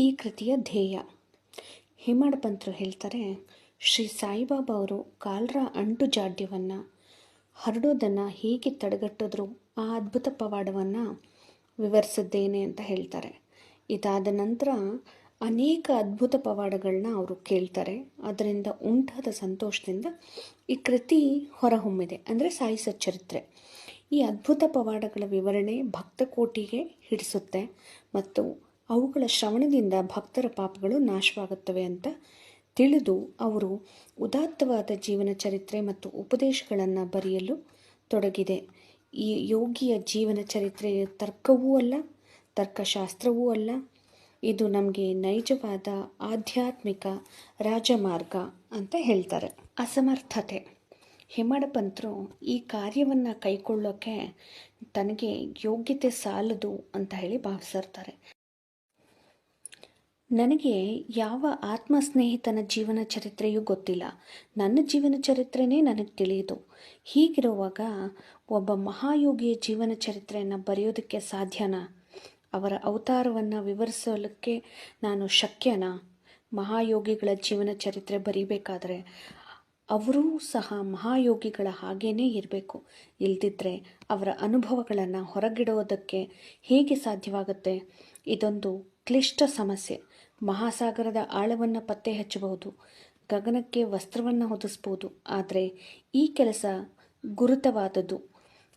ಈ ಕೃತಿಯ ಧ್ಯೇಯ. ಹೇಮಾಡ್ ಪಂತ್ರು ಹೇಳ್ತಾರೆ, ಶ್ರೀ ಸಾಯಿಬಾಬಾ ಅವರು ಕಾಲ್ರ ಅಂಟು ಜಾಡ್ಯವನ್ನು, ಹರಡೋದನ್ನು ಹೇಗೆ ತಡೆಗಟ್ಟಿದ್ರು, ಆ ಅದ್ಭುತ ಪವಾಡವನ್ನು ವಿವರಿಸಿದ್ದೇನೆ ಅಂತ ಹೇಳ್ತಾರೆ. ಇದಾದ ನಂತರ ಅನೇಕ ಅದ್ಭುತ ಪವಾಡಗಳನ್ನ ಅವರು ಕೇಳ್ತಾರೆ. ಅದರಿಂದ ಉಂಟಾದ ಸಂತೋಷದಿಂದ ಈ ಕೃತಿ ಹೊರಹೊಮ್ಮಿದೆ. ಅಂದರೆ ಸಾಯಿಸ ಚರಿತ್ರೆ ಈ ಅದ್ಭುತ ಪವಾಡಗಳ ವಿವರಣೆ ಭಕ್ತಕೋಟಿಗೆ ಹಿಡಿಸುತ್ತೆ ಮತ್ತು ಅವುಗಳ ಶ್ರವಣದಿಂದ ಭಕ್ತರ ಪಾಪಗಳು ನಾಶವಾಗುತ್ತವೆ ಅಂತ ತಿಳಿದು ಅವರು ಉದಾತ್ತವಾದ ಜೀವನ ಚರಿತ್ರೆ ಮತ್ತು ಉಪದೇಶಗಳನ್ನು ಬರೆಯಲು ತೊಡಗಿದೆ. ಈ ಯೋಗಿಯ ಜೀವನ ಚರಿತ್ರೆ ತರ್ಕವೂ ಅಲ್ಲ, ತರ್ಕಶಾಸ್ತ್ರವೂ ಅಲ್ಲ. ಇದು ನಮಗೆ ನೈಜವಾದ ಆಧ್ಯಾತ್ಮಿಕ ರಾಜಮಾರ್ಗ ಅಂತ ಹೇಳ್ತಾರೆ. ಅಸಮರ್ಥತೆ. ಹೆಮ್ಮಡಪಂತರು ಈ ಕಾರ್ಯವನ್ನು ಕೈಗೊಳ್ಳೋಕ್ಕೆ ತನಗೆ ಯೋಗ್ಯತೆ ಸಾಲದು ಅಂತ ಹೇಳಿ ಭಾವಿಸಿರ್ತಾರೆ. ನನಗೆ ಯಾವ ಆತ್ಮಸ್ನೇಹಿತನ ಜೀವನ ಚರಿತ್ರೆಯೂ ಗೊತ್ತಿಲ್ಲ. ನನ್ನ ಜೀವನ ಚರಿತ್ರೆನೇ ನನಗೆ ತಿಳಿಯಿತು. ಹೀಗಿರುವಾಗ ಒಬ್ಬ ಮಹಾಯೋಗಿಯ ಜೀವನ ಚರಿತ್ರೆಯನ್ನು ಬರೆಯೋದಕ್ಕೆ ಸಾಧ್ಯನಾ? ಅವರ ಅವತಾರವನ್ನು ವಿವರಿಸಲಿಕ್ಕೆ ನಾನು ಶಕ್ಯನಾ? ಮಹಾಯೋಗಿಗಳ ಜೀವನ ಚರಿತ್ರೆ ಬರೀಬೇಕಾದರೆ ಅವರೂ ಸಹ ಮಹಾಯೋಗಿಗಳ ಹಾಗೇನೇ ಇರಬೇಕು. ಇಲ್ದಿದ್ರೆ ಅವರ ಅನುಭವಗಳನ್ನು ಹೊರಗಿಡೋದಕ್ಕೆ ಹೇಗೆ ಸಾಧ್ಯವಾಗುತ್ತೆ? ಇದೊಂದು ಕ್ಲಿಷ್ಟ ಸಮಸ್ಯೆ. ಮಹಾಸಾಗರದ ಆಳವನ್ನು ಪತ್ತೆ ಹಚ್ಚಬಹುದು, ಗಗನಕ್ಕೆ ವಸ್ತ್ರವನ್ನು ಹೊದಿಸ್ಬೋದು, ಆದರೆ ಈ ಕೆಲಸ ಗುರುತವಾದದ್ದು.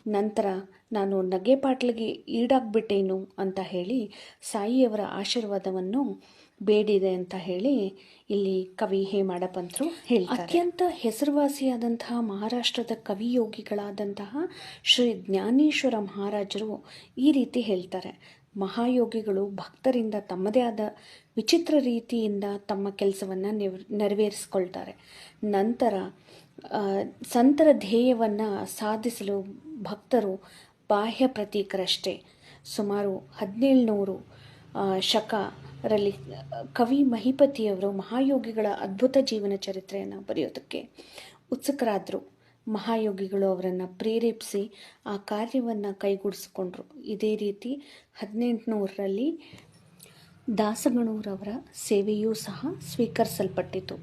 ನಂತರ ನಾನು ನಗೆಪಾಟ್ಲಿಗೆ ಈಡಾಗ್ಬಿಟ್ಟೇನು ಅಂತ ಹೇಳಿ ಸಾಯಿಯವರ ಆಶೀರ್ವಾದವನ್ನು ಬೇಡಿದೆ ಅಂತ ಹೇಳಿ ಇಲ್ಲಿ ಕವಿ ಹೇಮಾಡಪಂತರು ಹೇಳ್ತಾರೆ. ಅತ್ಯಂತ ಹೆಸರುವಾಸಿಯಾದಂತಹ ಮಹಾರಾಷ್ಟ್ರದ ಕವಿಯೋಗಿಗಳಾದಂತಹ ಶ್ರೀ ಜ್ಞಾನೇಶ್ವರ ಮಹಾರಾಜರು ಈ ರೀತಿ ಹೇಳ್ತಾರೆ. ಮಹಾಯೋಗಿಗಳು ಭಕ್ತರಿಂದ ತಮ್ಮದೇ ಆದ ವಿಚಿತ್ರ ರೀತಿಯಿಂದ ತಮ್ಮ ಕೆಲಸವನ್ನು ನೆರವೇರಿಸ್ಕೊಳ್ತಾರೆ. ನಂತರ ಸಂತರ ಧ್ಯೇಯವನ್ನು ಸಾಧಿಸಲು ಭಕ್ತರು ಬಾಹ್ಯ ಪ್ರತೀಕರಷ್ಟೇ. ಸುಮಾರು ಹದಿನೇಳುನೂರು ಶಕರಲ್ಲಿ ಕವಿ ಮಹಿಪತಿಯವರು ಮಹಾಯೋಗಿಗಳ ಅದ್ಭುತ ಜೀವನ ಚರಿತ್ರೆಯನ್ನು ಬರೆಯೋದಕ್ಕೆ ಉತ್ಸುಕರಾದರು. ಮಹಾಯೋಗಿಗಳು ಅವರನ್ನು ಪ್ರೇರೇಪಿಸಿ ಆ ಕಾರ್ಯವನ್ನು ಕೈಗೂಡಿಸಿಕೊಂಡ್ರು. ಇದೇ ರೀತಿ ಹದಿನೆಂಟುನೂರರಲ್ಲಿ ದಾಸಗಣೂರವರ ಸೇವೆಯೂ ಸಹ ಸ್ವೀಕರಿಸಲ್ಪಟ್ಟಿತು.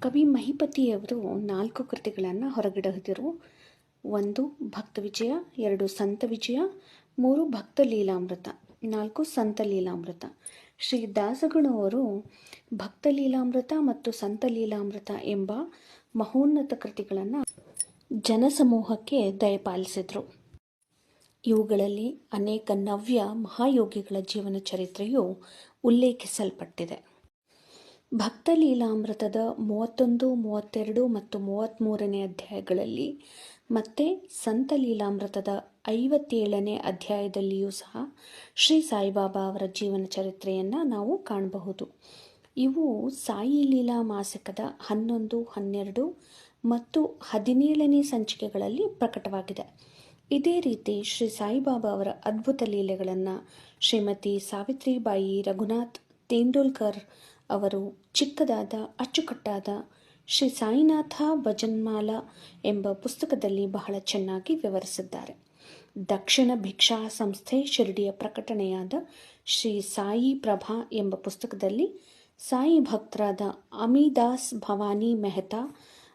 ಕವಿ ಮಹಿಪತಿಯವರು ನಾಲ್ಕು ಕೃತಿಗಳನ್ನು ಹೊರಗಿಡಿದರು ಒಂದು ಭಕ್ತ ವಿಜಯ, ಎರಡು ಸಂತ ವಿಜಯ, ಮೂರು ಭಕ್ತ ಲೀಲಾಮೃತ, ನಾಲ್ಕು ಸಂತ ಲೀಲಾಮೃತ. ಶ್ರೀ ದಾಸಗಣವರು ಭಕ್ತ ಲೀಲಾಮೃತ ಮತ್ತು ಸಂತ ಲೀಲಾಮೃತ ಎಂಬ ಮಹೋನ್ನತ ಕೃತಿಗಳನ್ನು ಜನಸಮೂಹಕ್ಕೆ ದಯಪಾಲಿಸಿದರು. ಇವುಗಳಲ್ಲಿ ಅನೇಕ ನವ್ಯ ಮಹಾಯೋಗಿಗಳ ಜೀವನ ಚರಿತ್ರೆಯು ಉಲ್ಲೇಖಿಸಲ್ಪಟ್ಟಿದೆ. ಭಕ್ತ ಲೀಲಾಮೃತದ ಮೂವತ್ತೊಂದು, ಮೂವತ್ತೆರಡು ಮತ್ತು ಮೂವತ್ತ್ಮೂರನೇ ಅಧ್ಯಾಯಗಳಲ್ಲಿ ಮತ್ತೆ ಸಂತ ಲೀಲಾಮೃತದ ಐವತ್ತೇಳನೇ ಅಧ್ಯಾಯದಲ್ಲಿಯೂ ಸಹ ಶ್ರೀ ಸಾಯಿಬಾಬಾ ಅವರ ಜೀವನ ಚರಿತ್ರೆಯನ್ನು ನಾವು ಕಾಣಬಹುದು. ಇವು ಸಾಯಿ ಲೀಲಾ ಮಾಸಿಕದ ಹನ್ನೊಂದು, ಹನ್ನೆರಡು ಮತ್ತು ಹದಿನೇಳನೇ ಸಂಚಿಕೆಗಳಲ್ಲಿ ಪ್ರಕಟವಾಗಿದೆ. ಇದೇ ರೀತಿ ಶ್ರೀ ಸಾಯಿಬಾಬಾ ಅವರ ಅದ್ಭುತ ಲೀಲೆಗಳನ್ನು ಶ್ರೀಮತಿ ಸಾವಿತ್ರಿಬಾಯಿ ರಘುನಾಥ್ ತೇಂಡೂಲ್ಕರ್ ಅವರು ಚಿಕ್ಕದಾದ, ಅಚ್ಚುಕಟ್ಟಾದ ಶ್ರೀ ಸಾಯಿನಾಥ ಭಜನ್ಮಾಲ ಎಂಬ ಪುಸ್ತಕದಲ್ಲಿ ಬಹಳ ಚೆನ್ನಾಗಿ ವಿವರಿಸಿದ್ದಾರೆ. ದಕ್ಷಿಣ ಭಿಕ್ಷಾ ಸಂಸ್ಥೆ ಶಿರಡಿಯ ಪ್ರಕಟಣೆಯಾದ ಶ್ರೀ ಸಾಯಿ ಪ್ರಭಾ ಎಂಬ ಪುಸ್ತಕದಲ್ಲಿ ಸಾಯಿ ಭಕ್ತರಾದ ಅಮಿದಾಸ್ ಭವಾನಿ ಮೆಹ್ತಾ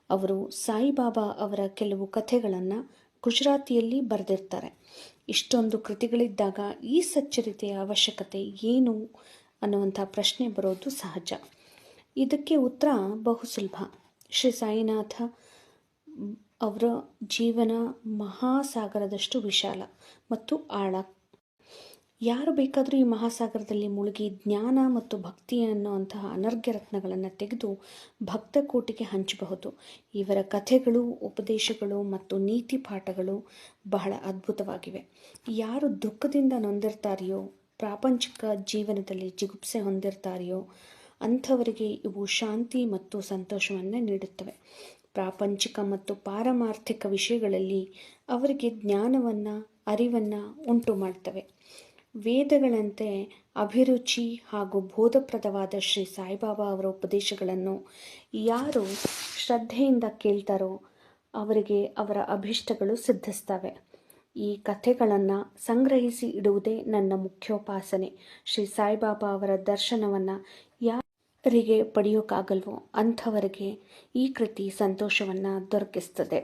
ಅವರು ಸಾಯಿಬಾಬಾ ಅವರ ಕೆಲವು ಕಥೆಗಳನ್ನು ಗುಜರಾತಿಯಲ್ಲಿ ಬರೆದಿರ್ತಾರೆ. ಇಷ್ಟೊಂದು ಕೃತಿಗಳಿದ್ದಾಗ ಈ ಸಚ್ಚರಿತೆಯ ಅವಶ್ಯಕತೆ ಏನು? ಅನ್ನುವಂಥ ಪ್ರಶ್ನೆ ಬರೋದು ಸಹಜ. ಇದಕ್ಕೆ ಉತ್ತರ ಬಹು ಸುಲಭ ಶ್ರೀ ಸಾಯಿನಾಥ ಅವರ ಜೀವನ ಮಹಾಸಾಗರದಷ್ಟು ವಿಶಾಲ ಮತ್ತು ಆಳ. ಯಾರು ಬೇಕಾದರೂ ಈ ಮಹಾಸಾಗರದಲ್ಲಿ ಮುಳುಗಿ ಜ್ಞಾನ ಮತ್ತು ಭಕ್ತಿ ಅನ್ನುವಂತಹ ಅನರ್ಘ್ಯ ರತ್ನಗಳನ್ನು ತೆಗೆದು ಭಕ್ತ ಕೋಟಿಗೆ ಹಂಚಬಹುದು. ಇವರ ಕಥೆಗಳು, ಉಪದೇಶಗಳು ಮತ್ತು ನೀತಿ ಪಾಠಗಳು ಬಹಳ ಅದ್ಭುತವಾಗಿವೆ. ಯಾರು ದುಃಖದಿಂದ ನೊಂದಿರ್ತಾರೆಯೋ ಪ್ರಾಪಂಚಿಕ ಜೀವನದಲ್ಲಿ ಜಿಗುಪ್ಸೆ ಹೊಂದಿರ್ತಾರೆಯೋ, ಅಂಥವರಿಗೆ ಇವು ಶಾಂತಿ ಮತ್ತು ಸಂತೋಷವನ್ನು ನೀಡುತ್ತವೆ. ಪ್ರಾಪಂಚಿಕ ಮತ್ತು ಪಾರಮಾರ್ಥಿಕ ವಿಷಯಗಳಲ್ಲಿ ಅವರಿಗೆ ಜ್ಞಾನವನ್ನು, ಅರಿವನ್ನು ಉಂಟು ಮಾಡ್ತವೆ. ವೇದಗಳಂತೆ ಅಭಿರುಚಿ ಹಾಗೂ ಬೋಧಪ್ರದವಾದ ಶ್ರೀ ಸಾಯಿಬಾಬಾ ಅವರ ಉಪದೇಶಗಳನ್ನು ಯಾರು ಶ್ರದ್ಧೆಯಿಂದ ಕೇಳ್ತಾರೋ, ಅವರಿಗೆ ಅವರ ಅಭಿಷ್ಟಗಳು ಸಿದ್ಧಿಸ್ತವೆ. ಈ ಕಥೆಗಳನ್ನು ಸಂಗ್ರಹಿಸಿ ಇಡುವುದೇ ನನ್ನ ಮುಖ್ಯೋಪಾಸನೆ. ಶ್ರೀ ಸಾಯಿಬಾಬಾ ಅವರ ದರ್ಶನವನ್ನು ಯಾರಿಗೆ ಪಡೆಯೋಕ್ಕಾಗಲ್ವೋ ಅಂಥವರಿಗೆ ಈ ಕೃತಿ ಸಂತೋಷವನ್ನು ದೊರಕಿಸ್ತದೆ.